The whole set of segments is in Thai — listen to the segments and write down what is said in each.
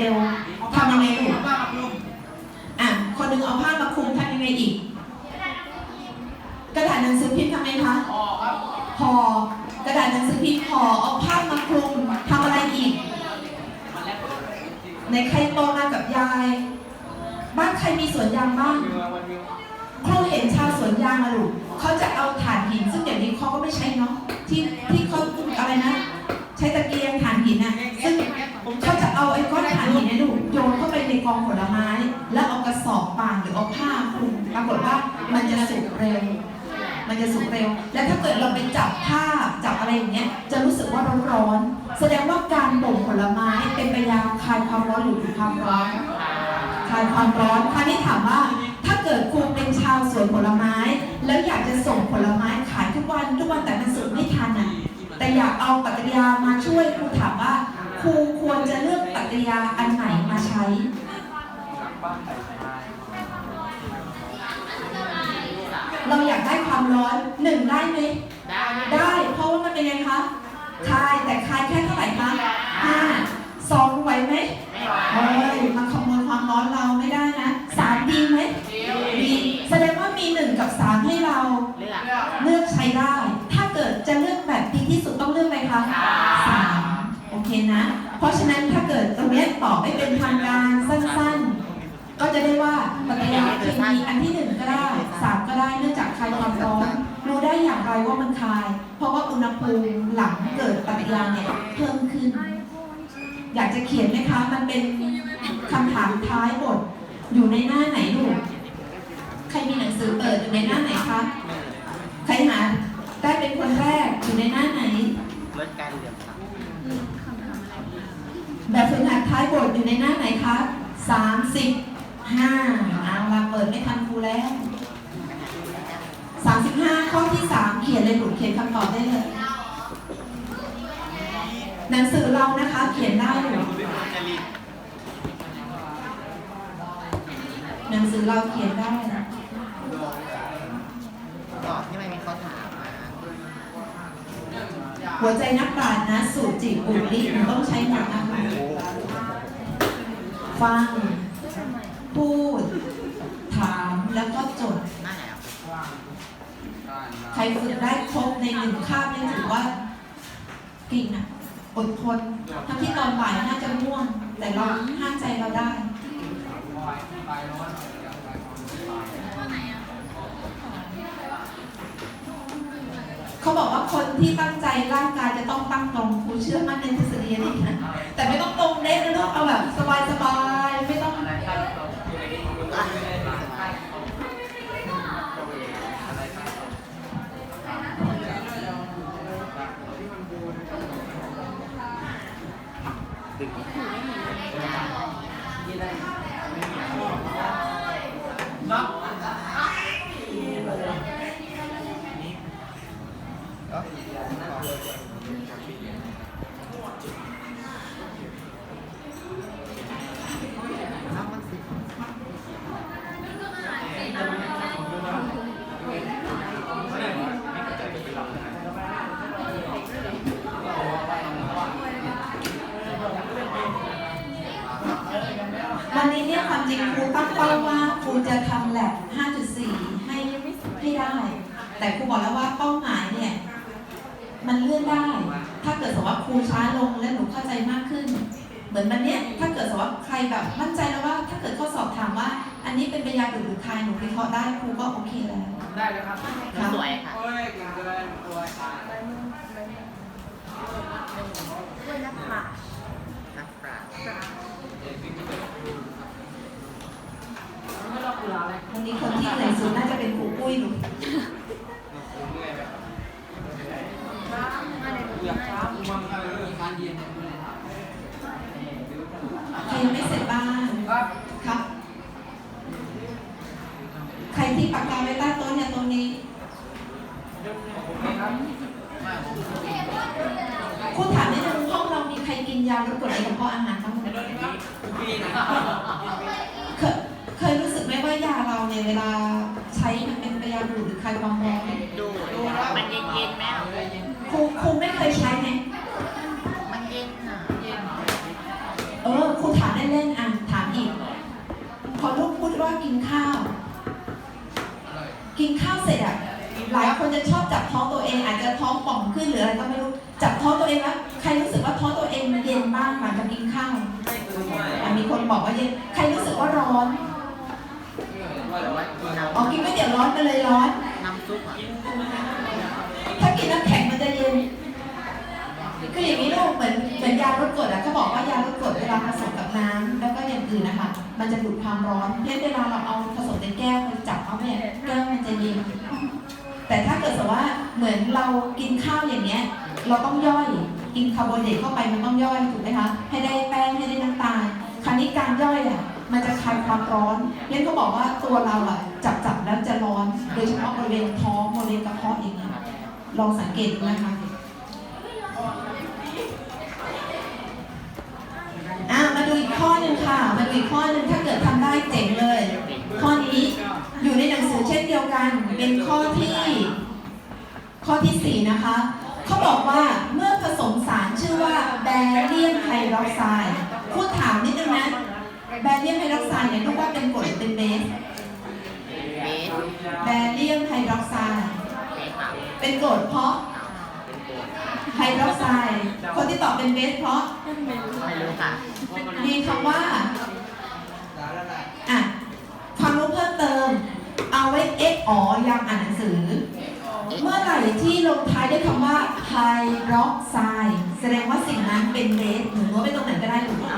เร็วทำยังไงลูกบ้ามาลุงอะคนหนึงเอาผ้ามาคลุมทำยังไงอีก กระดาษหนังสือพิมพ์ทำไงคะอ๋อครับห่อกระดาษหนังสือพิมพ์ห่อเอาผ้ามาคลุมทำอะไรอีกมันแล้วในใครโตมากับยาย บ้านใครมีสวนยางบ้างวิววันวิวครูเห็นชาวสวนยางอะลูกเขาจะเอาถ่านหินซึ่งเดี๋ยวนี้เขาก็ไม่ใช้เนาะที่ที่เขาอะไรนะ ใช้ตะเกียงถ่านหินอะซึ่ง เขาจะเอาไอ้ก้อนถ่านหินเนี่ยลูกโยนเข้าไปในกองผลไม้ แล้วเอากระสอบป่านหรือเอาผ้าคลุมปรากฏว่ามันจะสุกเร็ว มันจะสุกเร็ว และถ้าเกิดเราไปจับผ้าจับอะไรอย่างเงี้ยจะรู้สึกว่าร้อนๆแสดงว่าการบ่มผลไม้เป็นไปยาคลายความร้อนหรือความร้อนคลายความร้อนคราวนี้ถามว่าถ้าเกิดครูเป็นชาวสวนผลไม้ แล้วอยากจะส่งผลไม้ขายทุกวันทุกวันแต่มันสุกไม่ทันอะแต่อยากเอาปฏิกิริยามาช่วยครูถามว่า ครูควรจะเลือกปฏิกิริยาอันไหนมาใช้บ้านไข่ไม้เราอยากได้ความร้อนหนึ่งได้ไหมได้ได้ เพราะว่ามันเป็นไงคะคลายแต่คลายแค่เท่าไหร่คะห้าสองไหวไหมไม่ไหวเฮ้ยมาขโมยความร้อนเราไม่ได้นะสามดีไหมดีแสดงว่ามีหนึ่งกับสามให้เราเลือกเลือกใช้ได้ ถ้าเกิดจะเลือกแบบดีที่สุดต้องเลือกอะไรคะสามโอ เคนะ เพราะฉะนั้นถ้าเกิดตรงนี้ตอบไม่เป็นทางการสั้นๆ ก็จะได้ว่าปฏิกิริยาเคมีอันที่หนึ่งก็ได้สามก็ได้เนื่องจากคลายความร้อน รู้ได้อย่างไรว่ามันคลาย เพราะว่าอุณหภูมิหลังเกิดปฏิกิริยาเนี่ยเพิ่มขึ้น อยากจะเขียนไหมคะ มันเป็นคำถามท้ายบท อยู่ในหน้าไหนลูกใครมีหนังสือเปิดอยู่ในหน้าไหนคะ ใครหาได้เป็นคนแรกอยู่ในหน้าไหนลดการเหลื่อมล้ำแบายบทอยู่ในหน้าไหนคะสามสิบห้าเอาละเปิดไม่ทันครูแล้วสามสิบห้าข้อที่สามเขียนเลยลูเขียนคำตอบได้เลย หนังสือเรานะคะ เขียนได้ลูหนังสือเราเขียนได้ตอบที่ไม่มีเขาถามมาหัวใจนักปราชญ์นะ สูตรจิตปุริหนูต้องใช้หนักนะคะ ฟัง พูด ถามแล้วก็จด ใครฝึกได้ครบในหนึ่งคาบนี่ถือว่าเก่งอะอดทนทั้งที่ตอนบ่ายน่าจะง่วง แต่เราห้ามใจเราได้ เขาบอกว่าคนที่ตั้งใจร่างกายจะต้องตั้งตรงครูเชื่อมั่นในทฤษฎีนี้นะแต่ไม่ต้องตรงเด้นะลูกเอาแบบสบายๆไม่ต้องนับก็ วันนี้เนี่ยความจริงครูตั้งเป้าว่าครูจะทำแลบ5.4 ให้ให้ได้ แต่ครูบอกแล้วว่าเป้าหมายเนี่ย มันเลื่อนได้ ถ้าเกิดสมมติว่าครูช้าลงและหนูเข้าใจมากขึ้น เหมือนวันเนี้ยถ้าเกิดสมมติว่าใครแบบมั่นใจแล้วว่า ถ้าเกิดข้อสอบถามว่า อันนี้เป็นปยาหรือคายหนูวิเคราะห์ได้ครูก็โอเคแล้วได้เลยครับค่ะสวยค่ะโอ้ยเก่งเลยสวยนักปราชญ์ไม่ต้องเกลืออะไรวันนี้คนที่เหนื่อยสุดน่าจะเป็นครูปุ้ยหนู เกลือช้ามังอะไรการเย็นใครยังไม่เสร็จบ้างครับครับ ใครที่ปากกาไว้ใต้โต๊ะเนี่ยตรงนี้ครับครูถามนิดนึงห้องเรามีใครกินยาลดกรดไหลกระเพาะอาหารบ้างไหม ขึ้นหรืออะไรก็ไม่รู้จับท้อตัวเองแล้วใครรู้สึกว่าท้อตัวเองเย็นบ้างหลังจากกินข้าวมีคนบอกว่าเย็นใครรู้สึกว่าร้อนอยอ๋อกินก๋วยเตี๋ยวร้อนก็เลยร้อนน้ำซุปถ้ากินน้ำแข็งมันจะเย็นคืออย่างนี้ลูกเหมือนเหมือนยาลดกรดอะเขาบอกว่ายาลดกรดเวลาผสมกับน้ำแล้วก็อย่างอื่นนะคะมันจะดูดความร้อนเพราะเวลาเราเอาผสมในแก้วไปจับเอาเนี่ยแก้วมันจะเย็น แต่ถ้าเกิดสมมติว่าเหมือนเรากินข้าวอย่างเงี้ย เราต้องย่อยกินคาร์โบไฮเดรตเข้าไปมันต้องย่อยถูกไหมคะให้ได้แป้งให้ได้น้ำตาลคราวนี้การย่อยอะมันจะคลายความร้อนเพราะฉะนั้นเขาบอกว่าตัวเราอะจับจับแล้วจะร้อน โดยเฉพาะบริเวณท้องบริเวณกระเพาะอย่างเงี้ยลองสังเกตดูนะคะอะมาดูอีกข้อหนึ่งค่ะ มาดูอีกข้อหนึ่งถ้าเกิดทำได้เจ๋งเลย ข้อนี้อยู่ในหนังสือเช่นเดียวกัน เป็นข้อที่ ข้อที่สี่นะคะ เขาบอกว่าเมื่อผสมสารชื่อว่าแบเรียมไฮดรอกไซด์พูดถามนิดนึงนะ แบเรียมไฮดรอกไซด์เนี่ยรู้ว่าเป็นกรดหรือเป็นเบสเบสแบเรียมไฮดรอกไซด์เบสค่ะเป็นกรดเพราะเป็นตัวไฮดรอกไซด์คนที่ตอบเป็นเบสเพราะไม่รู้ค่ะมีคำว่าอะความรู้ เพิ่มเติม เอาไว้ x อ๋อยังอ่านหนังสือ เมื่อไหร่ที่ลงท้ายด้วยคำว่าไฮดรอกไซด์แสดงว่าสิ่งนั้นเป็นเบสหรือว่าไปตรงไหนก็ได้ถูกไหม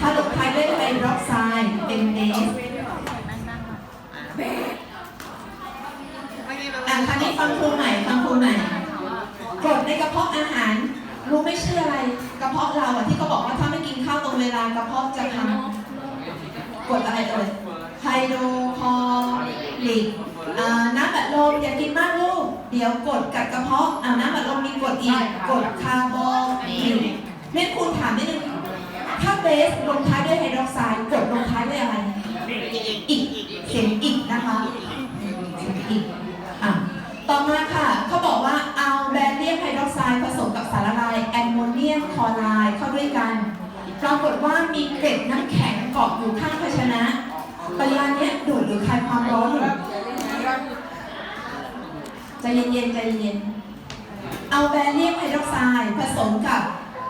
ถ้าลงท้ายด้วยไฮดรอกไซด์เป็นเบสเบสอะคราวนี้ฟังครูใหม่ฟังครูใหม่กรดในกระเพาะอาหาร รู้ไม่เชื่ออะไรกระเพาะเราอะที่เขาบอกว่าถ้าไม่กินข้าวตรงเวลากระเพาะจะทำกรดอะไรเอ่ย ไฮโดรคลอริกอ่าน้ำบัดลมอย่ากินมากลูก เดี๋ยวกรดกัดกระเพาะอ่าน้ำบัดลมมีกรดอีกกรดคาร์บอนิลเม่นคุณถามนิดนึง ถ้าเบสลงท้ายด้วยไฮดรอกไซด์กรดลงท้ายด้วยอะไร อีก เสียงอีกนะคะเสียงอีกอะต่อมาค่ะ เขาบอกว่าเอาแบเรียมไฮดรอกไซด์ผสมกับสารละลายแอมโมเนียมคลอไรด์เข้าด้วยกัน ปรากฏว่ามีเกล็ดน้ำแข็งเกาะอยู่ข้างภาชนะ ปริมาณเนี้ยดูดหรือคลายความร้อนอยู่ใจเย็นๆใจเย็นๆเอาแบเรียมไฮดรอกไซด์ผสมกับ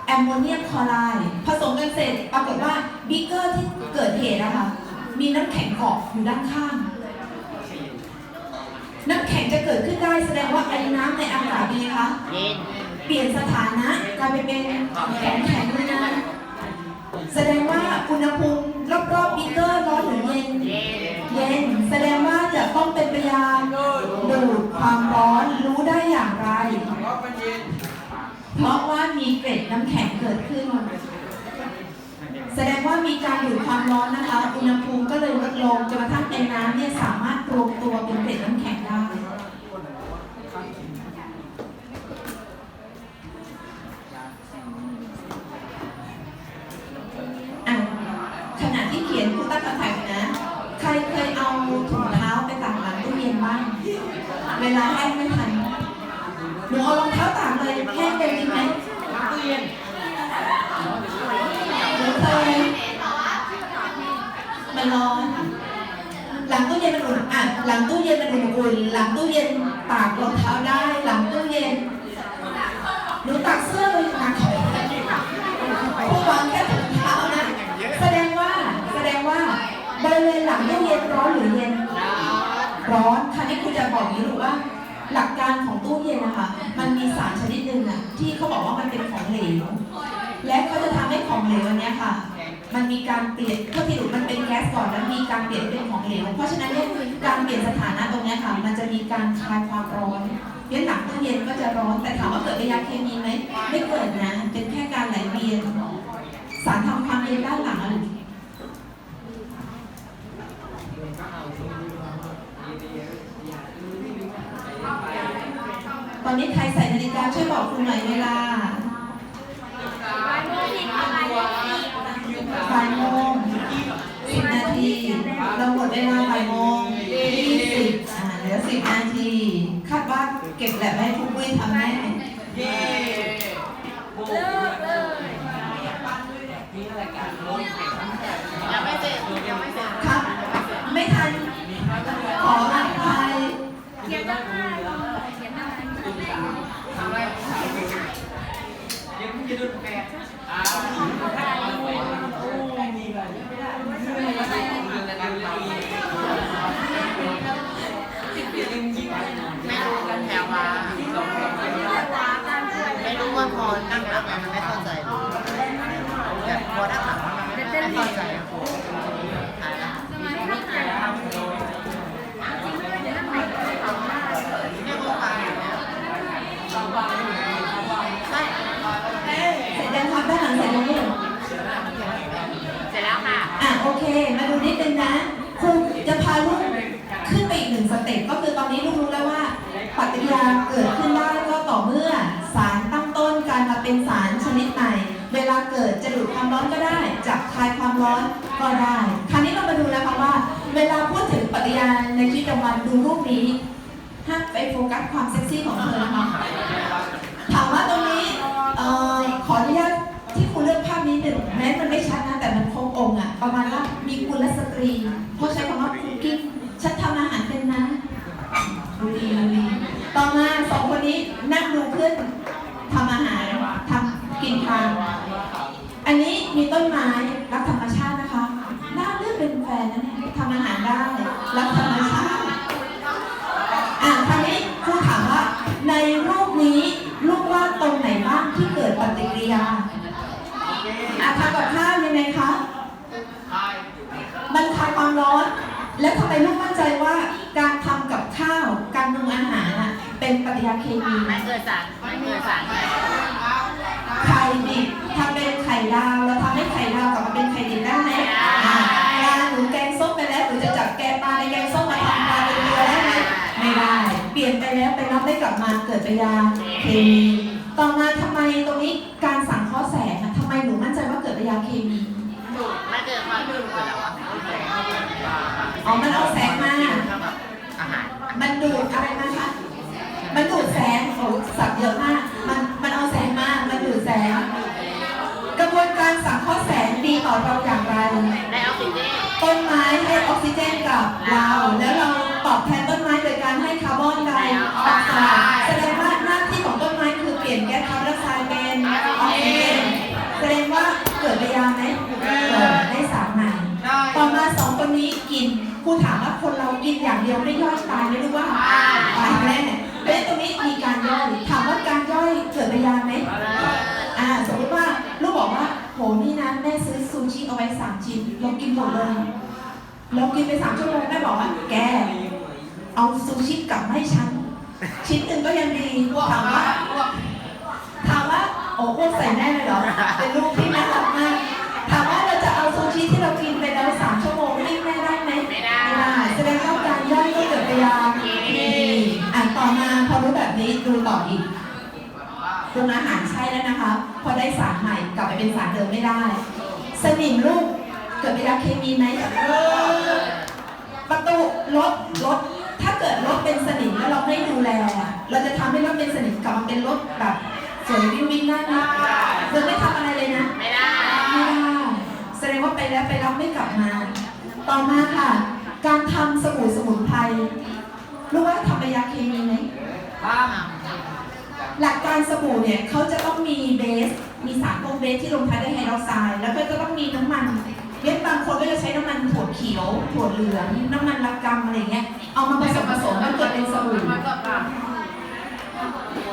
แอมโมเนียมคลอไรด์ผสมกันเสร็จปรากฏว่าบิ๊กเกอร์ที่เกิดเหตุนะคะมีน้ำแข็งเกาะอยู่ด้านข้าง น้ำแข็งจะเกิดขึ้นได้แสดงว่าไอ้น้ำในอากาศเป็นไงคะเย็นเปลี่ยนสถานะกลายไปเป็นแข็งแข็งเลยนะ แสดงว่าอุณหภูมิรอบๆบิ๊กเกอร์ร้อนหรือเย็น เย็น เย็น แสดงว่าจะต้องเป็นพยานดูดความร้อนรู้ได้อย่างไร เพราะมันเย็น เพราะว่ามีเกล็ดน้ำแข็งเกิดขึ้น แสดงว่ามีการดูดความร้อนนะคะ อุณหภูมิก็เลยลดลงจนกระทั่งไอ้น้ำเนี่ยสามารถรวมตัวเป็นเกล็ดน้ำแข็งได้ เวลาแห้งไม่ทันหนูเอารองเท้าตากเลยแห้งเลยจริงไหมตู้เย็นหนูเคยมันร้อน หลังตู้เย็นมันอุ่นอะหลังตู้เย็นมันอุ่นหลังตู้เย็นตากรองเท้าได้ หลังตู้เย็นหนูตากเสื้อเลยตากผู้วางแค่ถุงเท้านะ แสดงว่าแสดงว่าบริเวณหลังตู้เย็นร้อนหรือเย็น ร้อนคราวนี้คุณจะบอกอย่างนี้หรือว่า หลักการของตู้เย็นนะคะมันมีสารชนิดหนึ่งอะที่เขาบอกว่ามันเป็นของเหลว และเขาจะทำให้ของเหลวอันเนี้ยค่ะ มันมีการเปลี่ยนก็ที่หนูมันเป็นแก๊สก่อนแล้วมีการเปลี่ยนเป็นของเหลว เพราะฉะนั้นเนี่ยการเปลี่ยนสถานะตรงนี้ค่ะ มันจะมีการคลายความร้อนเย็นหลังตู้เย็นก็จะร้อนแต่ถามว่าเกิดระยะเคมีไหมไม่เกิดนะ เป็นแค่การไหลเวียนสารทำความเย็นด้านหลัง อนนี้ใครใส่นาฬิกาช่วยบอกคุณหน่อยเวลาบ่ายโมงสิบนาทีเราหมดเวลาบ่ายโมงยี่สิบอ่าเหลือสิบนาทีคาดว่าเก็บแหละให้คุณปุ้ยทำแน่เย้เลิกเลยยังไม่เสร็จยังไม่ ไรยังจะดูแปดอ่าโอ้มีอะไรเรื่องอะไรยังยิ่งไม่รู้กันแถวว่าไม่รู้ว่าพอนั่งแล้วมันไม่เข้าใจแบบพอนั่งหลังมันไม่ไม่เข้าใจอะครูถ่ายแล้วเนี่ยครูถ่ายเนี่ยใช่ เสร็จยังครับด้านหลังเสร็จแล้วเนี่ย เสร็จแล้วค่ะ อะ โอเค มาดูนิดนึงนะครูจะพาลูกขึ้นไปอีกหนึ่งสเต็ปก็คือตอนนี้ลูกรู้แล้วว่าปฏิกิริยาเกิดขึ้นได้ก็ต่อเมื่อสารตั้งต้นการมาเป็นสารชนิดใหม่เวลาเกิดจะดูดความร้อนก็ได้ จับคายความร้อนก็ได้ คราวนี้เรามาดูนะคะว่า เวลาพูดถึงปฏิกิริยาในชีวิตประจำวันดูรูปนี้ห้ามไปโฟกัสความเซ็กซี่ของเธอนะคะถามว่าตรงนี้ออขออนุญาต ที่ครูเลือกภาพนี้หนึ่งแม้มันไม่ชัดนะแต่มันครบองค์อะประมาณว่ามีกุณและสตรีเพราะใช้คำว่าคุกกิ้งฉันทำอาหารเป็นนะดูดีดูดีต่อมาสองคนนี้นั่งดูเพื่อนทำอาหารทำกินทานอันนี้มีต้นไม้รักธรรมชาตินะคะน่าเลือกเป็นแฟนนะเนี่ยทำอาหารได้รักธรรมชาติ กิริยาเคมีไม่เกิดสารไม่เกิดสารไข่ดิบทำเป็นไข่ดาวเราทำให้ไข่ดาวกลับมาเป็นไข่ดิบได้ไหมอะปลาหนูแกงส้มไปแล้วหนูจะจับแกงปลาในแกงส้มมาทำปลาเป็นเรือได้ไหมไม่ได้ เปลี่ยนไปแล้วไปรับได้กลับมาเกิดปฏิกิริยาเคมีต่อมาทำไมตรงนี้การสังเคราะห์แสงทำไมหนูมั่นใจว่าเกิดปฏิกิริยาเคมีไม่เกิดความดูดแล้วอะอ๋อมันเอาแสงมา มันดูดอะไรนะคะ มันดูดแสงโอ้สับเยอะมาก มันมันเอาแสงมาก มันดูดแสง กระบวนการสังเคราะห์แสงดีต่อเราอย่างไร ได้ออกซิเจนต้นไม้ให้ออกซิเจนกับเรา แล้วเราตอบแทนต้นไม้โดยการให้คาร์บอนไดออกไซด์แสดงว่าหน้าที่ของต้นไม้คือเปลี่ยนแก๊สคาร์บอนไดออกไซด์เป็นออกซิเจนแสดงว่าเกิดระยาไหมเกิดได้สารใหม่ได้ต่อมาสองคนนี้กินครูถามว่าคนเรากินอย่างเดียวไม่ย่อยตายไหมรู้ว่าตายแน่ เอ้ตรงนี้มีการย่อยถามว่าการย่อยเกิดระยาไหมอ่าสมมติว่าลูกบอกว่าโหนี่นะแม่ซื้อซูชิเอาไว้สามชิ้นเรากินหมดเลยเรากินไปสามชั่วโมงแม่บอกว่าแก เอาซูชิกลับมาให้ฉัน ชิ้นหนึ่งก็ยังดีถามว่าถามว่าโอ้โหใส่แน่เลยเหรอเป็นลูกที่น่ารักมากถามว่าเราจะเอาซูชิที่เรา ดูต่ออีกปรุงอาหารใช่แล้วนะคะ พอได้สารใหม่กลับไปเป็นสารเดิมไม่ได้ สนิมลูกเกิดเป็นยาเคมีไหมประตูรถรถถ้าเกิดรถเป็นสนิมแล้วเราไม่ดูแล เราจะทำให้รถเป็นสนิมกลับมาเป็นรถแบบสวยวิ่งวิ่งได้ไหมเราไม่ทำอะไรเลยนะ ไม่ได้ไม่ได้แสดงว่าไปแล้วไปรับไม่กลับมา ต่อมาค่ะ การทำสบู่สมุนไพรรู้ว่าทำเป็นยาเคมีไหมท หลักการสบู่เนี่ยเขาจะต้องมีเบส มีสารพวกเบสที่ลงท้ายด้วยไฮดรอกไซด์แล้วก็จะต้องมีน้ำมันเบสบางคนก็จะใช้น้ำมันถั่วเขียวถั่วเหลืองน้ำมันละกำอะไรเงี้ยเอามาผสมผสมแล้วเกิดเป็นสบู่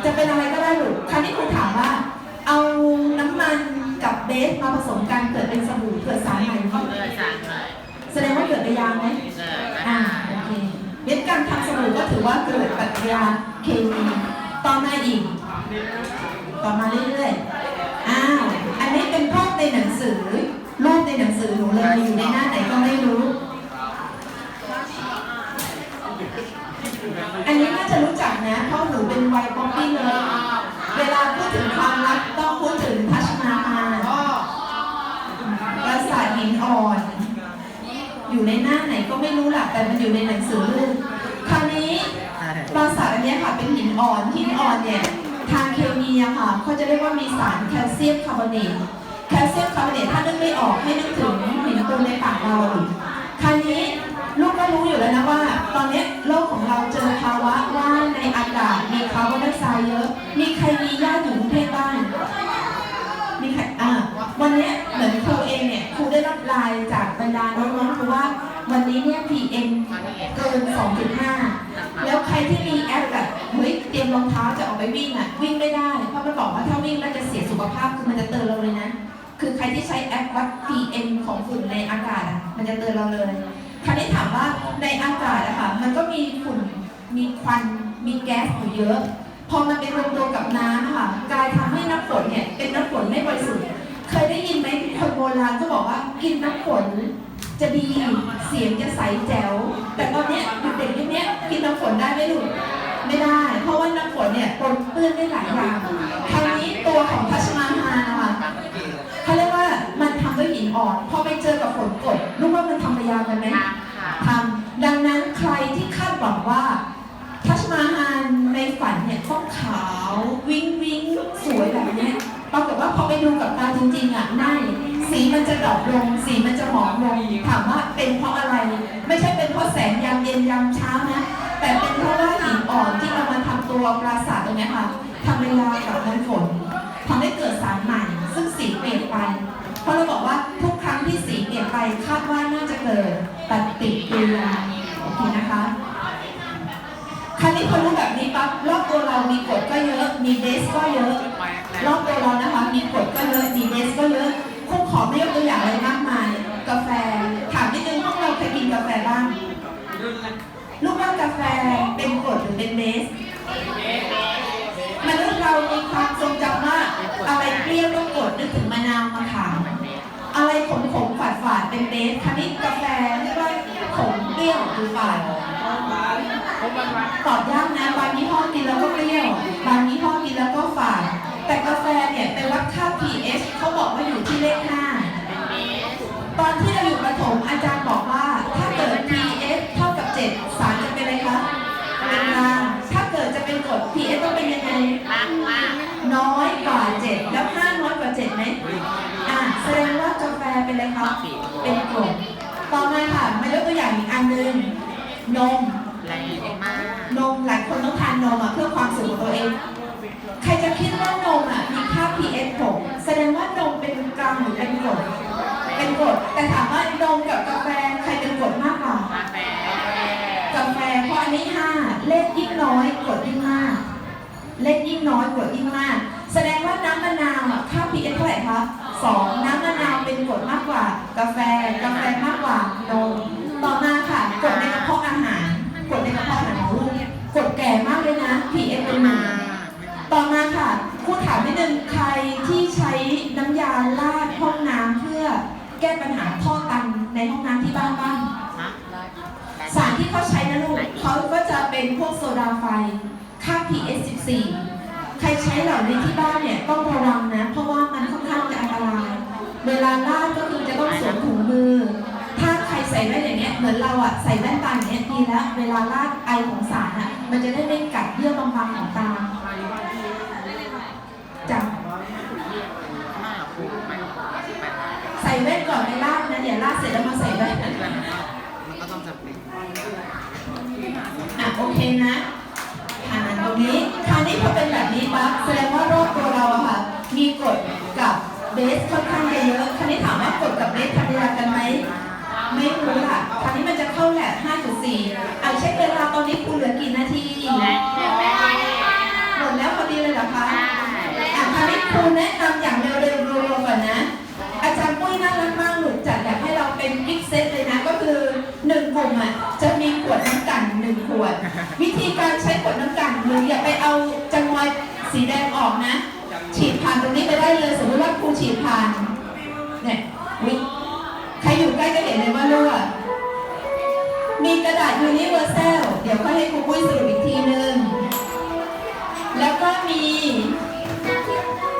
จะเป็นอะไรก็ได้หรือคราวนี้ครูถามว่า เอาน้ำมันกับเบสมาผสมกันเกิดเป็นสบู่เกิดสารใหม่ไหมเกิดสารเลยแสดงว่าเกิดระยางไหมเกิดอ่าโอเคเม็ดการทำสบู่ก็ถือว่าเกิดปฏิกิริยาเคมี ต่อมาอีก ต่อมาเรื่อยๆ อ้าว อันนี้เป็นภาพในหนังสือ รูปในหนังสือหนูเลยอยู่ในหน้าไหนก็ไม่รู้ อันนี้น่าจะรู้จักนะ เพราะหนูเป็นวัยป๊อปปี้เลย เวลาพูดถึงความรักต้องพูดถึงทัชมาฮาลปราสาทหินอ่อน อยู่ในหน้าไหนก็ไม่รู้หลักแต่มันอยู่ในหนังสือรูปคราวนี้ ปราสาทอันนี้ค่ะเป็นหินอ่อนหินอ่อนเนี่ยทางเคมีอะค่ะเขาจะเรียกว่ามีสารแคลเซียมคาร์บอเนตแคลเซียมคาร์บอเนตถ้านึกไม่ออกให้นึกถึงหินปูนในปากเราคราวนี้ลูกก็รู้อยู่แล้วนะว่า ตอนนี้โลกของเราเจอภาวะว่าในอากาศมีคาร์บอนไดออกไซด์เยอะ มีใครมีญาติอยู่กรุงเทพบ้างมีใครอ่าวันนี้เหมือนครูเองเนี่ยครูได้รับไลน์จากบรรดาน้องๆครูว่าวันนี้เนี่ย PM เกิน 2.5 แล้วใครที่มีแอปแบบเฮ้ยเตรียมรองเท้าจะออกไปวิ่งอะวิ่งไม่ได้ เพราะมันบอกว่าถ้าวิ่งแล้วจะเสียสุขภาพคือมันจะเตือนเราเลยนะ คือใครที่ใช้แอปวัด PM ของฝุ่นในอากาศอะมันจะเตือนเราเลยคราวนี้ถามว่าในอากาศอะค่ะมันก็มีฝุ่นมีควันมีแก๊สอยู่เยอะ พอมันไปรวมตัวกับน้ำค่ะกลายทำให้น้ำฝนเนี่ยเป็นน้ำฝนไม่บริสุทธิ์เคยได้ยินไหมคนโบราณก็บอกว่ากินน้ำฝน จะดีเสียงจะใสแจ๋ว แต่ตอนเนี้ยเด็กๆยุคเนี้ยกินน้ำฝนได้ไหมลูกไม่ได้ เพราะว่าน้ำฝนเนี่ยปนเปื้อนได้หลายอย่างคราวนี้ตัวของพัชมาฮานะคะเขาเรียกว่ามันทำด้วยหินอ่อนพอไปเจอกับฝนกรดลูกว่ามันทำไปยาวกันไหมทำดังนั้นใครที่คาดหวังว่าทัชมาฮานในฝันเนี่ยต้องขาว วิ้งวิ้งสวยแบบเนี้ยปรากฏว่าพอไปดูกับตาจริงๆอะไม่ สีมันจะดอปลง สีมันจะหมองลงถามว่าเป็นเพราะอะไร ไม่ใช่เป็นเพราะแสงยามเย็นยามเช้านะ แต่เป็นเพราะว่าหินอ่อนที่เอามาทำตัวปราสาทตรงนี้ค่ะทำเวลากับน้ำฝนทำให้เกิดสารใหม่ ซึ่งสีเปลี่ยนไป เพราะเราบอกว่าทุกครั้งที่สีเปลี่ยนไปคาดว่าน่าจะเกิดปฏิกิริยาโอเคนะคะคราวนี้พอรู้แบบนี้ปั๊บรอบตัวเรามีกดก็เยอะ มีเดสก็เยอะ รอบตัวเรานะคะ มีกดก็เยอะ มีเดสก็เยอะ ขอไม่ยกตัวอย่างอะไรมากมาย กาแฟ ถามนิดนึงห้องเราเคยกินกาแฟบ้าง ลูกว่ากาแฟเป็นกรดหรือเป็นเบสมนุษย์เรามีความทรงจำว่าอะไรเปรี้ยวต้องกดนึกถึงมะนาวมะขามอะไรขมขมฝาดฝาดเป็นเบสคราวนี้กาแฟเรียกว่าขมเปรี้ยวหรือฝาดตอบยากนะบางยี่ห้อกินแล้วก็เปรี้ยว บางยี่ห้อกินแล้วก็ฝาด แต่กาแฟเนี่ยไปวัดค่า pH เขาบอกว่าอยู่ที่เลข5ตอนที่เราอยู่ประถมอาจารย์บอกว่า ถ้าเกิด pH เท่ากับ 7 สารจะเป็นอะไรคะเป็นกลางถ้าเกิดจะเป็นกรด pH ต้องเป็นยังไงน้อยกว่า 7 แล้ว 5 น้อยกว่า 7ไหมอะแสดงว่ากาแฟเป็นอะไรครับเป็นกรดต่อมาค่ะมายกตัวอย่างอีกอันหนึงนมแรงมากนมหลายคนต้องทานนมอะเพื่อความสุขของตัวเอง ใครจะคิดว่านมอะมีค่า pH 6แสดงว่านมเป็นกลางหรือเป็นกรดเป็นกรดแต่ถามว่านมกับกาแฟใครเป็นกรดมากกว่ากาแฟเพราะอันนี้5เลขยิ่งน้อยกดยิ่งมาก เลขยิ่งน้อยกดยิ่งมาก แสดงว่าน้ำมะนาวอะค่า pH เท่าไหร่คะสองน้ำมะนาวเป็นกรดมากกว่ากาแฟกาแฟมากกว่านม 14 ใครใช้เหล่านี้ที่บ้านเนี่ยต้องระวังนะ เพราะว่ามันค่อนข้างจะอันตราย เวลาลาดก็คือจะต้องสวมถุงมือ ถ้าใครใส่แว่นอย่างเงี้ยเหมือนเราอะใส่แว่นตาอย่างเงี้ยดีแล้ว เวลาลาดไอของสารอะมันจะได้ไม่กัดเยื่อบางๆของตาจ้ะมากครูไปไปใส่แว่นก่อนไปลาดนะเดี๋ยวลาดเสร็จแล้วมาใส่แว่นมันก็ต้องจำเป็นอะโอเคนะอ่านตรงนี้ คราวนี้พอเป็นแบบนี้ปั๊บแสดงว่ารอบตัวเราอะค่ะ มีกรดกับเบสค่อนข้างจะเยอะคราวนี้ถามว่ากรดกับเบสทำเวลากันไหมไม่รู้ค่ะคราวนี้มันจะเข้าแหละ5.4อะเช็คเวลาตอนนี้คุณเหลือกี่นาทีหมดแล้วพอดีเลยเหรอคะอะคราวนี้ครูแนะนำอย่างเร็ว วด วิธีการใช้ขวดน้ำกันหนูอย่าไปเอาจังหวะสีแดงออกนะ ฉีดผ่านตรงนี้ไปได้เลยสมมติว่าครูฉีดผ่านเนี่ยวิใครอยู่ใกล้ก็เห็นเลยว่ารั่วมีกระดาษยูนิเวอร์แซลเดี๋ยวค่อยให้ครูปุ้ยสรุปอีกทีนึง แล้วก็มี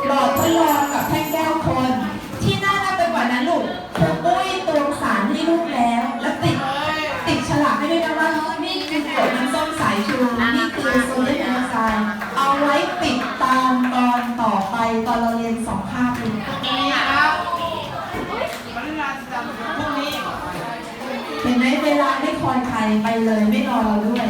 หลอดทดลองกับแท่งแก้วคน ที่น่ารักไปกว่านั้นลูกครูปุ้ยตวงสารให้ลูกแล้วายชูนี่คือโซเรียนออกไซด์เอาไว้ติดตามตอนต่อไปตอนเราเรียนสองคาคเลยเห็นไหมเวลาไม่คอยใครไปเลยไม่รอเราด้วย